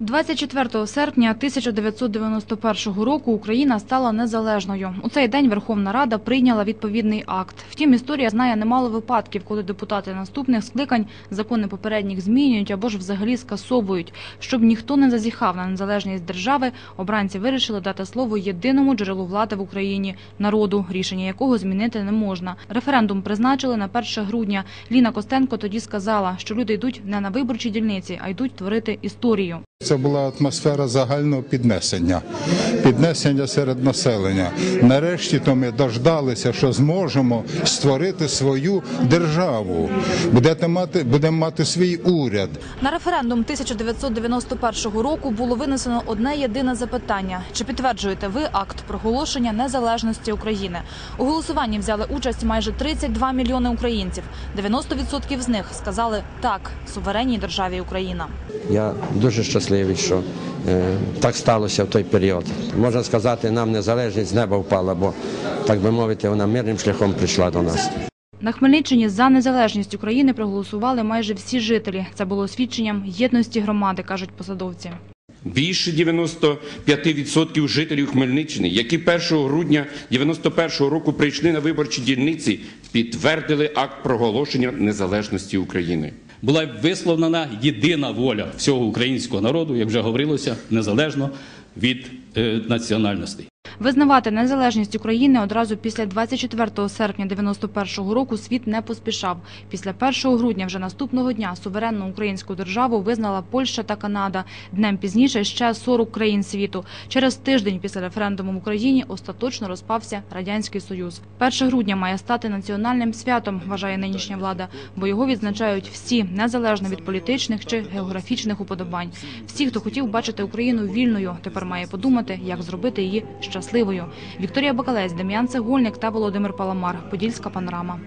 24 серпня 1991 року Україна стала незалежною. У цей день Верховна Рада прийняла відповідний акт. Втім, історія знає немало випадків, коли депутати наступних скликань закони попередніх змінюють або ж взагалі скасовують. Щоб ніхто не зазіхав на незалежність держави, обранці вирішили дати слово єдиному джерелу влади в Україні народу, рішення якого змінити не можна. Референдум призначили на 1 грудня. Ліна Костенко тоді сказала, що люди йдуть не на виборчі дільниці, а йдуть творити історію. Це була атмосфера загального піднесення, піднесення серед населення. Нарешті то ми дождалися, що зможемо створити свою державу. Будете мати, будемо мати свій уряд. На референдум 1991 року було винесено одне єдине запитання: чи підтверджуєте ви акт проголошення незалежності України? У голосуванні взяли участь майже 32 мільйони українців. 90% з них сказали так суверенній державі Україна. Я дуже щасливий, що е, так сталося в той період. Можна сказати, нам незалежність з неба впала, бо так би мовити, вона мирним шляхом прийшла до нас. На Хмельниччині за незалежність України проголосували майже всі жителі. Це було свідченням єдності громади, кажуть посадовці. Більше 95% жителів Хмельниччини, які 1 грудня 91 року прийшли на виборчі дільниці, підтвердили акт проголошення незалежності України. була висловлена єдина воля всього українського народу, як вже говорилося, незалежно від е, національностей. Визнавати незалежність України одразу після 24 серпня 91 року світ не поспішав. Після 1 грудня вже наступного дня суверенну українську державу визнала Польща та Канада. Днем пізніше ще 40 країн світу. Через тиждень після референдуму в Україні остаточно розпався радянський союз. 1 грудня має стати національним святом, вважає нинішня влада, бо його відзначають всі незалежно від політичних чи географічних уподобань. Всі, хто хотів бачити Україну вільною, тепер має подумати, як зробити її щасливою. Вікторія Бакалець, Дем'ян Цегольник та Володимир Паламар. Подільська панорама.